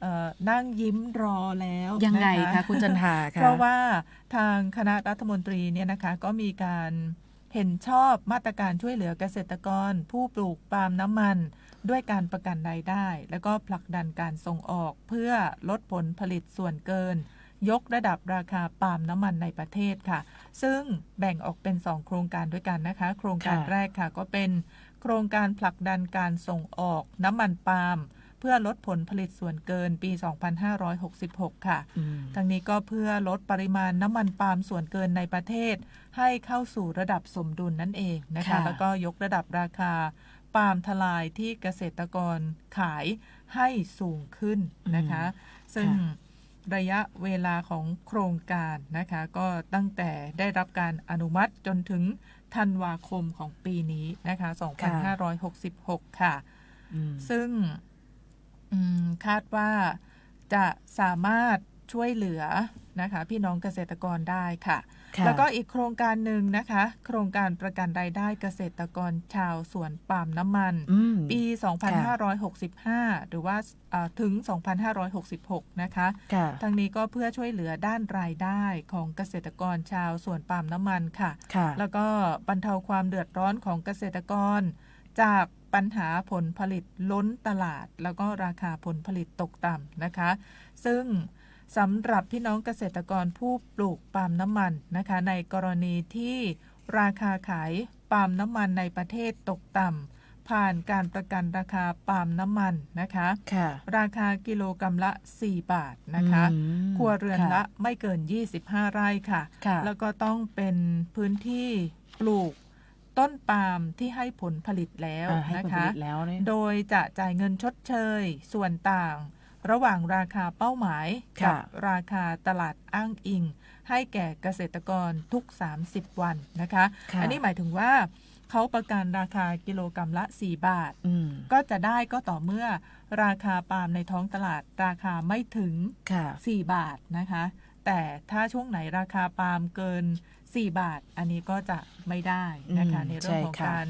เอ่อนั่งยิ้มรอแล้วยังไงนคะคุณจันทาคะเพราะว่าทางคณะรัฐมนตรีเนี่ยนะคะก็มีการเห็นชอบมาตรการช่วยเหลือเกษตรกร ผู้ปลูกปาล์มน้ำมัน ด้วยการประกันรายได้ แล้วก็ผลักดันการส่งออกเพื่อลดผลผลิตส่วนเกิน ยกระดับราคาปาล์มน้ำมันในประเทศค่ะ ซึ่งแบ่งออกเป็น 2 โครงการด้วยกันนะคะ โครงการค่ะแรกค่ะก็เป็น โครงการผลักดันการส่งออกน้ำมันปาล์ม เพื่อลดผลผลิตส่วนเกินปี 2566 ค่ะอืมทั้งนี้ก็เพื่อลดปริมาณน้ำมันปาล์มส่วนเกินในประเทศ ให้เข้าสู่ระดับสมดุลนั่นเองนะคะค่ะแล้วก็ยกระดับราคาปาล์มทลายที่เกษตรกรขายให้สูงขึ้นนะคะ ซึ่งระยะเวลาของโครงการนะคะ ก็ตั้งแต่ได้รับการอนุมัติจนถึงธันวาคมของปีนี้นะคะ 2566 ค่ะอืมซึ่งอืม คาดว่าจะสามารถช่วยเหลือนะคะ พี่น้องเกษตรกรได้ค่ะค่ะ แล้วก็อีกโครงการหนึ่งนะคะ โครงการประกันรายได้เกษตรกรชาวสวนปาล์มน้ำมันอืมปี 2565 หรือว่าอ่าถึง 2566 นะคะค่ะทั้งนี้ก็เพื่อช่วยเหลือด้านรายได้ของเกษตรกรชาวสวนปาล์มน้ำมันค่ะค่ะแล้วก็บรรเทาความเดือดร้อนของเกษตรกรจาก ปัญหาผลผลิตล้นตลาด แล้วก็ราคาผลผลิตตกต่ำนะคะ ซึ่งสำหรับพี่น้องเกษตรกรผู้ปลูกปาล์มน้ำมันนะคะ ในกรณีที่ราคาขายปาล์มน้ำมันในประเทศตกต่ำผ่านการประกันราคาปาล์มน้ำมันนะคะค่ะราคากิโลกรรัมละ 4 บาทนะคะอืมครัวเรือนค่ะละไม่เกิน 25 ไร่ค่ะค่ะแล้วก็ต้องเป็นพื้นที่ปลูก ต้นปาล์มที่ให้ผลผลิตแล้วอ่าให้นะผลผคะ ลิตแล้วเนี่ย โดยจะจ่ายเงินชดเชย ส่วนต่าง ระหว่างราคาเป้าหมายกัค่ะราคาตลาดอ้างอิง ให้แก่เกษตรกรทุก 30 วันนะคะ ค่ะอันี้หมายถึงว่าเขาประกันราคากิโลกรรัมละ 4 บาท อืมก็จะได้ก็ต่อเมื่อราคาปาล์มในท้องตลาดราคาไม่ถึง ค่ะ 4 บาทนะคะ แต่ถ้าช่วงไหนราคาปาล์มเกิน 4 บาท อันนี้ก็จะไม่ได้นะคะอืมในเรื่องของใช่ค่ะการ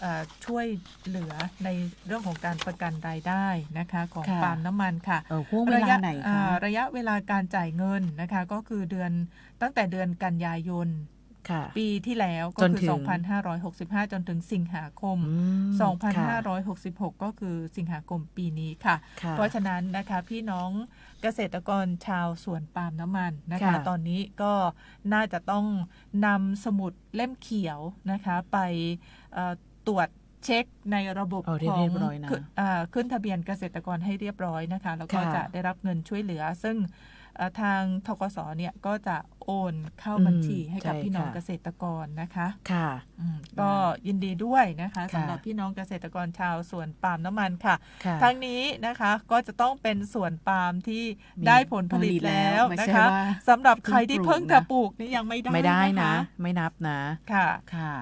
เอ่อช่วยเหลือในเรื่องของการประกันรายได้นะคะของค่ะปาล์มน้ำมันค่ะเออห่วงเวระะลายไหนอ่าคะระยะเวลาการจ่ายเงินนะคะก็คือเดือนตั้งแต่เดือนกันยายนค่ะ ปีที่แล้วก็จนคือถึง2,565 จนถึงสิงหาคมอืมค่ะ2,566 ก็คือสิงหาคมปีนี้ค่ะค่ะ เพราะฉะนั้นนะคะพี่น้องเกษตรกรชาวสวนปาล์มน้ำมันนะคะค่ะตอนนี้ก็น่าจะต้องนำสมุดเล่มเขียวนะคะไปเอ่อตรวจเช็คในระบบเอาเรียขบองเรียบร้อยนะขึ้นอ่าขึ้นทะเบียนเกษตรกรให้เรียบร้อยนะคะ แล้วก็ค่ะจะได้รับเงินช่วยเหลือซึ่งเอ่อ ทางทกสเนี่ยก็จะโอนเข้าอืมบัญชีให้กับใช่พี่น้องค่ะเกษตรกรนะคะค่ะอืมก็ยินดีด้วยนะคะค่ะสำหรับพี่น้องเกษตรกรชาวสวนปาล์มน้ำมันค่ะค่ะทั้งนี้นะคะก็จะต้องเป็นสวนปาล์มที่มีได้ผลผลิตผลผลิตแล้แล้ววไม่นะใช่คะว่าสำหรับใครที่เพิ่เพิ่งงปลูกนะจะปลูกนี่ยังไม่ได้ไม่ได้นะคไม่นับนะค่ะค่ะ